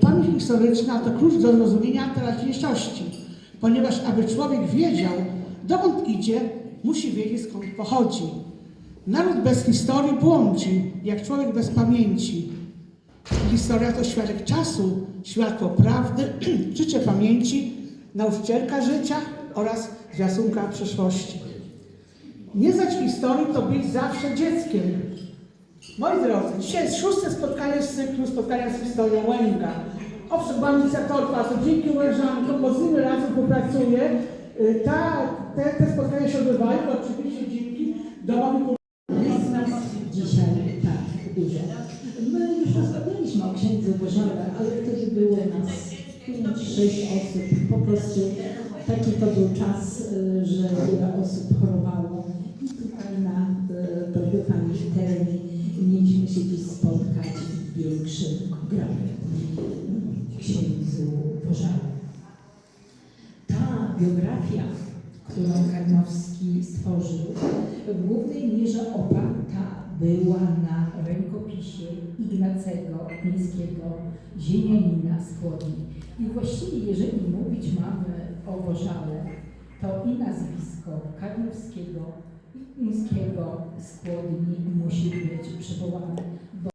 Pamięć historyczna to klucz do zrozumienia teraźniejszości, ponieważ aby człowiek wiedział, dokąd idzie, musi wiedzieć skąd pochodzi. Naród bez historii błądzi, jak człowiek bez pamięci. Historia to świadek czasu, światło prawdy, życie pamięci, nauczycielka życia oraz zwiastunka przyszłości. Nie znać historii to być zawsze dzieckiem. Moi drodzy, dzisiaj jest szóste spotkanie z cyklu spotkania z historią Łęga. Owszem, byłam inicjatorką, a to dzięki koleżankom, bo z nimi razem współpracuję. Y, Ta, te, te spotkania się odbywają oczywiście dzięki domowi Jest nas dzisiaj tak dużo. My już rozmawialiśmy o księdzu Bożale, ale wtedy było nas 5-6 osób. Po prostu taki to był czas, y, że wiele osób chorowało. I tutaj na y, prawdę Pani terenie mieliśmy się dziś spotkać w większym gronie księdzu Bożale. Ta biografia, którą Karnowski stworzył, w głównej mierze oparta była na rękopisie Ignacego Mińskiego, ziemianina z Chłodni. I właściwie, jeżeli mówić mamy o Bożale, to i nazwisko Karnowskiego Mińskiego z musi być przywołane, bo